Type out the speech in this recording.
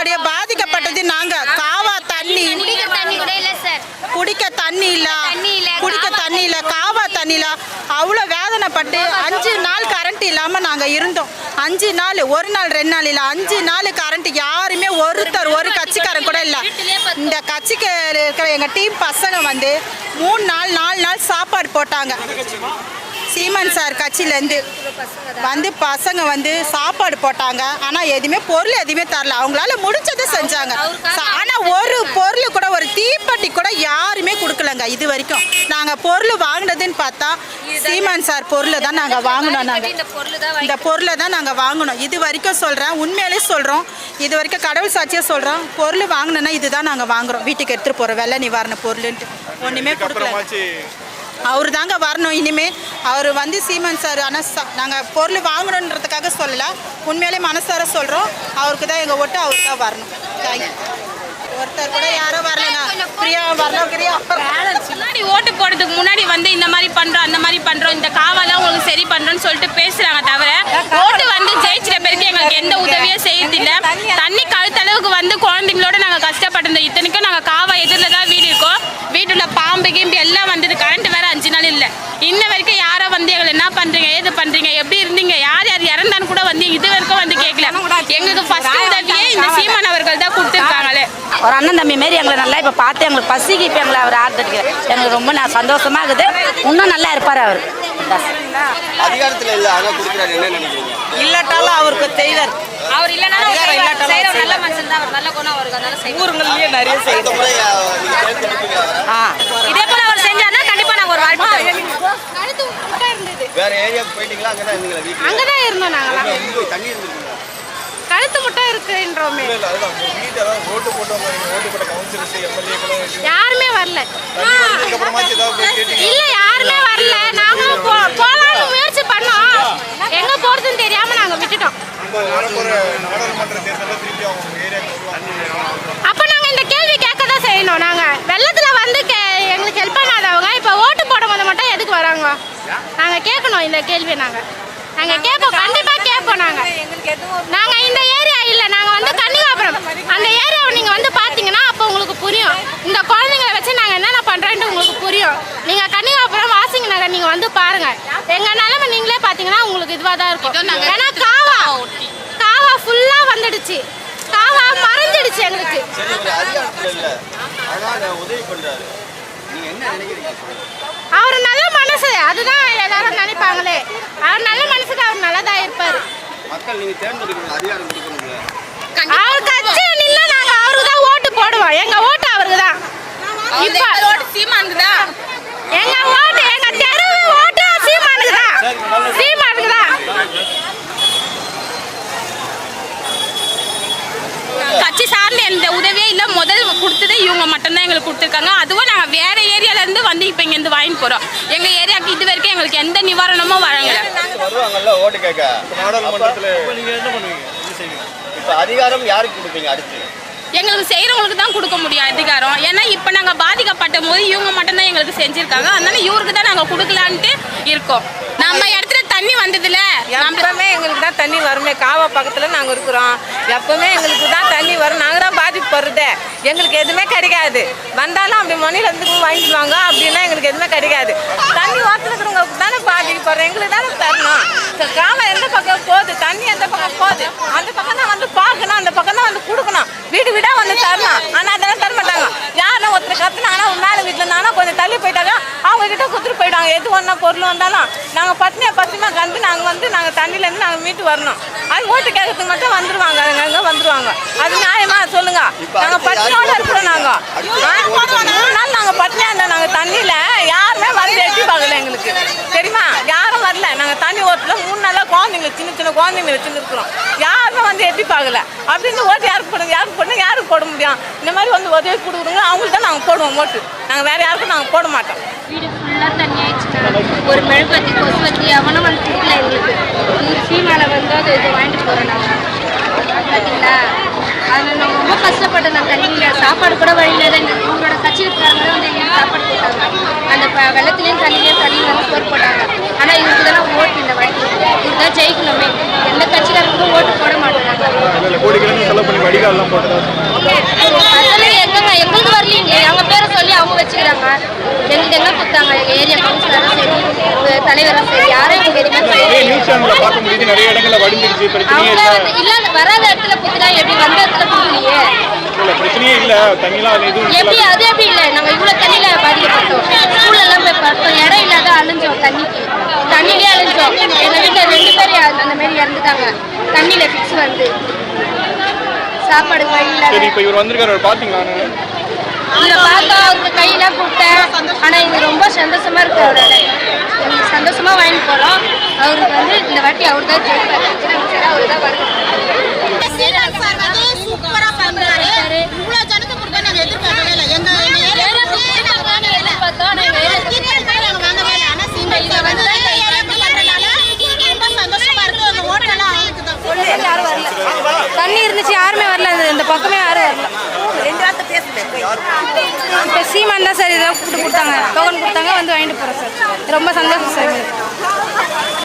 எங்களுடைய பாதிக்கப்பட்டது. நாங்க காவா தண்ணி. குடிக்க தண்ணி இல்ல குடிக்க தண்ணி இல்ல. காவா தண்ணி இல்ல. அவ்வளோ வேதனைப்பட்டு அஞ்சு நாள் கரண்ட் இல்லாம நாங்க இருந்தோம். அஞ்சு நாள் ஒரு நாள் ரெண்டு நாள் இல்ல. அஞ்சு நாள் கரண்ட் யாருமே ஒருத்தர் ஒரு கட்சிக்காரன் கூட இல்ல. இந்த கட்சிக்கு இருக்கிற எங்க டீம் பசங்க வந்து மூணு நாள் நாலு நாள் சாப்பாடு போட்டாங்க. சீமன் சார் கட்சியிலேருந்து வந்து பசங்க வந்து சாப்பாடு போட்டாங்க. ஆனால் எதுவுமே பொருள் எதுவுமே தரல. அவங்களால முடிஞ்சதை செஞ்சாங்க. ஆனால் ஒரு பொருள் கூட ஒரு தீப்பெட்டி கூட யாருமே கொடுக்கலங்க இது வரைக்கும். நாங்கள் பொருள் வாங்கினதுன்னு பார்த்தா சீமான் சார் பொருளை தான் நாங்கள் வாங்கினோம் நாங்கள் இந்த பொருள் தான் இந்த பொருளை தான் நாங்கள் வாங்கினோம். இது வரைக்கும் சொல்கிறேன் உண்மையிலே சொல்கிறோம் இது வரைக்கும் கடவுள் சாட்சியாக சொல்கிறோம் பொருள் வாங்கினோன்னா இதுதான் நாங்கள் வாங்குறோம். வீட்டுக்கு எடுத்துகிட்டு போகிறோம் வெள்ள நிவாரண பொருளுன்ட்டு. ஒன்றுமே கொடுக்கல. அவர் தாங்க வரணும். இனிமே அவர் வந்து சீமன் சார் ஆனால் நாங்கள் பொருள் வாங்கணுன்றதுக்காக சொல்லலை. உண்மையிலே மனசார சொல்கிறோம் அவருக்கு தான் எங்கள் ஓட்டு அவர் தான் வரணும். தேங்க்யூ ஒருத்தர் கூட யாரும் வரலங்க பிரியா வரலாம் பிரியா. முன்னாடி ஓட்டு போடுறதுக்கு முன்னாடி வந்து இந்த மாதிரி பண்ணுறோம் அந்த மாதிரி பண்ணுறோம் இந்த காவலாம் உங்களுக்கு சரி பண்ணுறோன்னு சொல்லிட்டு பேசுகிறாங்க தவிர ஓட்டு வந்து ஜெயிச்சிட்ட பிறகு எங்களுக்கு எந்த உதவியும் செய்யறதில்ல தண்ணி கழுத்தளவுக்கு வந்து குழந்தைங்களோட நாங்க கஷ்டப்பட்டிருந்தோம் இத்தனைக்கும் நாங்க காவா எதிரில் தான் வீடு இருக்கோம் வீட்டுல பாம்பு கீம்பு எல்லாம் வந்தது கரண்ட் வேற அஞ்சு நாள் இல்ல இன்ன வரைக்கும் எங்களை என்ன பண்றீங்க? ஏது பண்றீங்க? எப்படி இருந்தீங்க? யார் யார் இறந்தான்னு கூட வந்து இது வரைக்கும் வந்து கேட்கல எங்களுக்கு ஃபர்ஸ்ட் உதவியே இந்த சீமான் அவர்கள் தான் கொடுத்துருக்காங்களே. ஒரு அண்ணன் தம்பி மாரி எங்களை நல்லா இப்போ பார்த்து எங்களுக்கு பசிக்கு இப்போ எங்களை அவர் ஆறுதடிக்க எங்களுக்கு ரொம்ப நான் சந்தோஷமா இருக்குது. இன்னும் நல்லா இருப்பார் அவர். அதிகாரத்துல இல்ல ஆனா கொடுக்குறாரு. என்ன நினைக்கிறீங்க? இல்லாட்டாலும் அவருக்கு செய்வார். அவர் இல்லைன்னா நல்ல. மனுஷன் தான் அவர். நல்ல குணம் அவருக்கு. அதனால செய்வார். ஊருங்கள்லயே நிறைய செய்வார்? ஆ. இதே போல அவர் செஞ்சாருன்னா கண்டிப்பா நாங்க ஒரு வாழ்க்கை வேற ஏரியாவுக்கு போயிட்டீங்களா? அங்கதான் இருந்தீங்களா வீட்டுல அங்கதான் இருந்தோம் நாங்களாம் தண்ணி இருந்திருக்கீங்களா கழுத்து முட்டை இருக்குன்றோமே இல்ல இல்ல அதுதான். வீட்டு ஓட்டு போட்டவங்க ஓட்டு போட்ட கவுன்சிலர்ஸ் எம்எல்ஏக்களும் யாருமே வரல. இல்ல யாருமே வரல. நாங்களும் போ- போலாம்னு முயற்சி பண்ணோம். எங்க போறதுன்னு தெரியாம நாங்க விட்டுட்டோம் இப்போ வரப்போற நாடாளுமன்ற தேர்தலில் திருப்பி அவங்க உங்க ஏரியாவுக்கு வருவாங்க அப்ப நாங்க இந்த கேள்வி கேட்க தான் செய்யணும் நாங்க வெள்ளத்துல வந்து கே- எங்களுக்கு ஹெல்ப் பண்ணாதவங்க இப்ப ஓட்டு போடும் போது மட்டும் எதுக்கு வராங்க நாங்க கேட்கணும் இந்த கேள்வி நாங்க. நாங்க கேட்போம் கண்டிப்பா கேட்போம் நாங்க. நாங்க இந்த ஏரியா இல்ல நாங்க வந்து கன்னிகாபுரம் அந்த ஏரியாவை நீங்க வந்து பாத்தீங்கன்னா அப்போ உங்களுக்கு புரியும். இந்த குழந்தைங்களை வச்சு நாங்க என்னென்ன பண்றோன்ட்டு உங்களுக்கு புரியும். நீங்க கன்னிகாபுரம் வாசிங்க நகர் நீங்க வந்து பாருங்க. எங்க நிலைமை நீங்களே பாத்தீங்கன்னா உங்களுக்கு இதுவா தான் இருக்கும். ஏன்னா காவா காவா ஃபுல்லா வந்துடுச்சு. காவா மறைஞ்சிடுச்சு எங்களுக்கு. அவர் நல்ல மனசு. அதுதான் எல்லாரும் நினைப்பாங்களே. அவர் நல்ல மனசுக்கு அவர் நல்லதா இருப்பாரு. மக்கள் நீங்க தேர்ந்தெடுக்கணும் அதிகாரம் கொடுக்கணுங்க அவர் கட்சியில நின்னா நாங்க அவருக்கு தான் ஓட்டு போடுவோம். எங்க ஓட்டு அவருக்கு தான். இப்ப சீமானுக்கு தான்? எங்க ஓட்டு எங்க தெரு ஓட்டு சீமானுக்கு தான். சீமானுக்கு தான். கட்சி சார்ந்த எந்த உதவியே இல்லை. முதல் கொடுத்தது இவங்க மட்டும்தான் எங்களுக்கு கொடுத்துருக்காங்க. அதுவும் நாங்கள் வேற ஏரியால இருந்து வந்து இப்போ இங்கேருந்து வாங்கிட்டு போகிறோம் எங்கள் ஏரியாவுக்கு இது வரைக்கும் எங்களுக்கு எந்த நிவாரணமும் வழங்கல. வருவாங்கல்ல ஓட்டு கேட்க? நாடாளுமன்றத்துல நீங்க என்ன பண்ணுவீங்க? என்ன செய்வீங்க? இப்ப அதிகாரம் யாருக்கு கொடுப்பீங்க அடுத்து? எங்களுக்கு செய்கிறவங்களுக்கு தான் கொடுக்க முடியும் அதிகாரம். ஏன்னா இப்போ நாங்கள் பாதிக்கப்பட்ட போது இவங்க மட்டும்தான் எங்களுக்கு செஞ்சுருக்காங்க. அதனால இவருக்கு தான் நாங்கள் கொடுக்கலான்ட்டு இருக்கோம். நம்ம இடத்துல தண்ணி வந்ததுல எப்பவுமே எங்களுக்கு தான் தண்ணி வருமே. காவா பக்கத்துல நாங்க இருக்கிறோம். எப்பவுமே எங்களுக்கு தான் தண்ணி வரும். நாங்கள் தான் பாதிக்கப்படுறதே. எங்களுக்கு எதுவுமே கிடைக்காது. வந்தாலும் அப்படி மணில இருந்து போய் வாங்கிடுவாங்க அப்படின்னா எங்களுக்கு எதுவுமே கிடைக்காது. தண்ணி ஓரத்துல இருக்கிறவங்களுக்கு தானே பாதிக்கப்படுறோம். எங்களுக்கு தானே தரணும். காவா எந்த பக்கம் போகுது? தண்ணி எந்த பக்கம் போகுது? அந்த பக்கம் தான் வந்து பார்க்கணும் அந்த பக்கம் தான் வந்து கொடுக்கணும் வீடு வீடா வந்து தரணும் ஆனா அதெல்லாம் தர மாட்டாங்க யாரும் ஒருத்தர் கத்துனாங்கன்னா மேல வீட்டுல இருந்தாங்கன்னா கொஞ்சம் தள்ளி போயிட்டாங்க அவங்க கிட்ட குத்துட்டு போயிட்டாங்க எது ஒன்றா பொருள் வந்தாலும் நாங்க பத்னியா பத்தியமா கண்டு நாங்க வந்து நாங்க தண்ணில இருந்து நாங்க மீட்டு வரணும். அது ஓட்டு கேட்கறதுக்கு மட்டும் வந்துருவாங்க அங்க வந்துருவாங்க. அது நியாயமா சொல்லுங்க. நாங்க பட்னியோட இருக்கிறோம் நாங்க. ஆ? மூணு நாள் நாங்க பட்னியா இருந்தோம் நாங்க தண்ணியில யாருமே வந்து எட்டி பார்க்கல எங்களுக்கு தெரியுமா யாரும் வரல நாங்க தண்ணி ஓட்டில் மூணு நாளாக குழந்தைங்களை சின்ன சின்ன குழந்தைங்களை வச்சுன்னு யாருமே வந்து எட்டி பார்க்கல. அப்படின்னு ஓட்டு யாருக்கு போடுங்க யாருக்கு போடணும் யாருக்கு போட முடியும்? இந்த மாதிரி வந்து உதவி கொடுக்குறோங்க அவங்களுக்கு தான் நாங்கள் போடுவோம் ஓட்டு. நாங்கள் வேறு யாருக்கும் நாங்கள் போட மாட்டோம். வீடு ஃபுல்லாக தண்ணி ஆயிடுச்சு ஒரு மெழுகுவத்தி கொசுவத்தி அவனும் வந்து கொடுக்கல எங்களுக்கு. இவர் சீமானை வந்து அது இது வாங்கிட்டு போகிறோம் நாங்கள் பார்த்தீங்களா அதில் நாங்கள் ரொம்ப கஷ்டப்பட்டோம். நான் தண்ணியில் சாப்பாடு கூட வழி வெள்ளத்துலேயும் தண்ணிலையும் தண்ணியில் வந்து போர் போட்டாங்க. ஆனால் இதுக்கு தான் ஓட்டு இந்த வாட்டி இதுதான் ஜெயிக்கணுமே. எந்த கட்சிக்காரங்களுக்கும் ஓட்டு போட மாட்டாங்க எங்க எங்களுக்கு வரலீங்க. அவங்க பேரை சொல்லி அவங்க வச்சுக்கிறாங்க. எங்களுக்கு என்ன கொடுத்தாங்க? ஏரியா கவுன்சிலரும் சரி தலைவரும் சரி யாரும் எங்களுக்கு எதுவுமே பிரச்சனையே அவங்க இல்ல. வந்து இல்லாத வராத இடத்துல குத்துனா எப்படி வந்த இடத்துல குத்துலையே இல்ல பிரச்சனையே இல்ல. தண்ணிலாம் எதுவும் இல்ல. எப்படி அது எப்படி இல்லை? நாங்கள் இவ்வளோ தண்ணியில் பாதிக்கப்பட்டோம் ஸ்கூல்ல எல்லாம் போய் பார்த்தோம். இடம் இல்லாத அழிஞ்சோம் தண்ணிக்கு. தண்ணியிலே அழிஞ்சோம். எங்கள் வீட்டில் ரெண்டு பேர் அந்த மாதிரி இறந்துட்டாங்க. தண்ணியில் ஃபிக்ஸ் வந்து. சாப்பாடு வழி சரி இப்ப இவர் வந்திருக்காரு பாத்தீங்களா? இதை பார்த்தா அவருக்கு கையெல்லாம் கொடுத்தேன் ஆனால் இது ரொம்ப சந்தோஷமா இருக்கு அவரோட எங்களுக்கு சந்தோஷமா வாங்கி போகிறோம் அவருக்கு வந்து இந்த வாட்டி அவர் தான் ஜெயிப்பார் அவர் தான் வரும் சூப்பரா பண்றாரு. இவ்வளவு ஜனத்தை கொடுக்க நாங்க எதிர்பார்க்கவே இல்லை. எங்க தண்ணி இருந்துச்சு யாருமே வரல. இந்த பக்கமே யாரும் வரல. இப்போ சீமான் தான் சார் இதை கூப்பிட்டு கொடுத்தாங்க டோக்கன் கொடுத்தாங்க வந்து வாங்கிட்டு போகிறோம் சார். ரொம்ப சந்தோஷம் சார்.